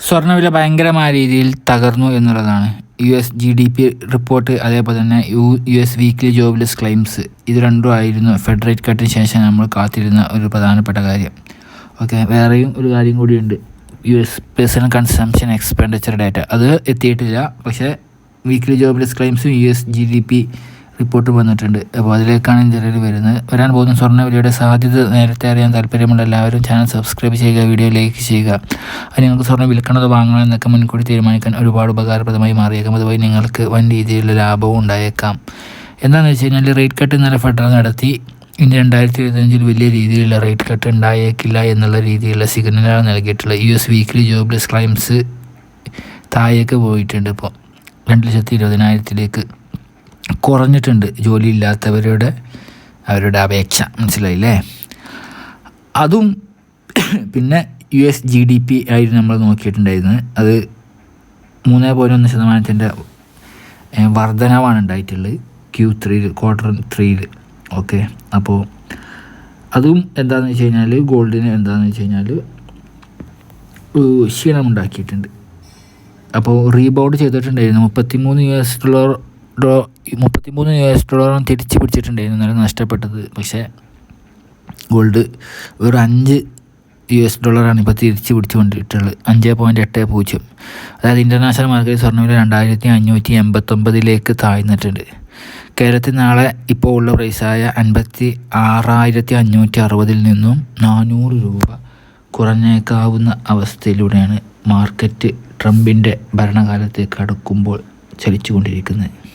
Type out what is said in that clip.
സ്വർണവില ഭയങ്കരമായ രീതിയിൽ തകർന്നു എന്നുള്ളതാണ്. U S G D P report അതേപോലെ തന്നെ U U S weekly jobless claims ഇത് രണ്ടും ആയിരുന്നു ഫെഡറേറ്റ് കട്ടിന് ശേഷം നമ്മൾ കാത്തിരുന്ന ഒരു പ്രധാനപ്പെട്ട കാര്യം. ഓക്കെ വേറെയും ഒരു കാര്യം കൂടിയുണ്ട്. U S personal consumption expenditure data അത് എത്തിയിട്ടില്ല. പക്ഷേ weekly jobless ക്ലെയിംസും U S G D P report വന്നിട്ടുണ്ട്. അപ്പോൾ അതിലേക്കാണ് ചിലർ വരുന്നത്. വരാൻ പോകുന്ന സ്വർണവിലയുടെ സാധ്യത നേരത്തെ അറിയാൻ താല്പര്യമുള്ള എല്ലാവരും ചാനൽ സബ്സ്ക്രൈബ് ചെയ്യുക വീഡിയോ ലൈക്ക് ചെയ്യുക. അത് നിങ്ങൾക്ക് സ്വർണം വിൽക്കണത് വാങ്ങണോ എന്നൊക്കെ മുൻകൂട്ടി തീരുമാനിക്കാൻ ഒരുപാട് ഉപകാരപ്രദമായി മാറിയേക്കാം. അതുപോലെ നിങ്ങൾക്ക് വൻ രീതിയിലുള്ള ലാഭവും ഉണ്ടായേക്കാം. എന്താണെന്ന് വെച്ച് കഴിഞ്ഞാൽ റേറ്റ് കട്ട് ഇന്നലെ ഫെഡറൽ നടത്തി. ഇനി രണ്ടായിരത്തി ഇരുപത്തഞ്ചിൽ വലിയ രീതിയിലുള്ള റേറ്റ് കട്ട് ഉണ്ടായേക്കില്ല എന്നുള്ള രീതിയിലുള്ള സിഗ്നലാണ് നൽകിയിട്ടുള്ളത്. U S weekly jobless claims താഴേക്ക് പോയിട്ടുണ്ട് ഇപ്പോൾ രണ്ട് ലക്ഷത്തി ഇരുപതിനായിരത്തിലേക്ക്. കുറഞ്ഞിട്ടുണ്ട്. ജോലിയില്ലാത്തവരുടെ അവരുടെ അപേക്ഷ. മനസ്സിലായില്ലേ? അതും പിന്നെ U S G D P ആയിരുന്നു നമ്മൾ നോക്കിയിട്ടുണ്ടായിരുന്നത്. അത് മൂന്ന് പോയിന്റ് ശതമാനത്തിന്റെ വർധനവാണ് ഉണ്ടായിട്ടുള്ളത്. ക്യൂ ത്രീയിൽ ക്വാർട്ടർ ത്രീയിൽ ഓക്കെ? അപ്പോൾ അതും എന്താണെന്ന് വെച്ച് കഴിഞ്ഞാൽ ഗോൾഡിന് എന്താണെന്ന് വെച്ച് കഴിഞ്ഞാൽ ക്ഷീണമുണ്ടാക്കിയിട്ടുണ്ട്. അപ്പോൾ റീബൗണ്ട് ചെയ്തിട്ടുണ്ടായിരുന്നു. മുപ്പത്തിമൂന്ന് യു എസ് ഡോളർ ഡോ മുപ്പത്തിമൂന്ന് യു എസ് ഡോളറും തിരിച്ച് പിടിച്ചിട്ടുണ്ടായിരുന്നു. എന്നാലും നഷ്ടപ്പെട്ടത്. പക്ഷേ ഗോൾഡ് ഒരു അഞ്ച് യു എസ് ഡോളറാണ് ഇപ്പോൾ തിരിച്ച് പിടിച്ചുകൊണ്ടിട്ടുള്ളത്. അഞ്ച് പോയിന്റ് എട്ട് പൂജ്യം. അതായത് ഇന്റർനാഷണൽ മാർക്കറ്റ് സ്വർണവില രണ്ടായിരത്തി അഞ്ഞൂറ്റി എൺപത്തൊമ്പതിലേക്ക് താഴ്ന്നിട്ടുണ്ട്. കേരളത്തിൽ നാളെ ഇപ്പോൾ ഉള്ള പ്രൈസായ അൻപത്തി ആറായിരത്തി അഞ്ഞൂറ്റി അറുപതിൽ നിന്നും നാനൂറ് രൂപ കുറഞ്ഞേക്കാവുന്ന അവസ്ഥയിലൂടെയാണ് മാർക്കറ്റ് ട്രംപിന്റെ ഭരണകാലത്തേക്ക് അടുക്കുമ്പോൾ ചലിച്ചുകൊണ്ടിരിക്കുന്നത്.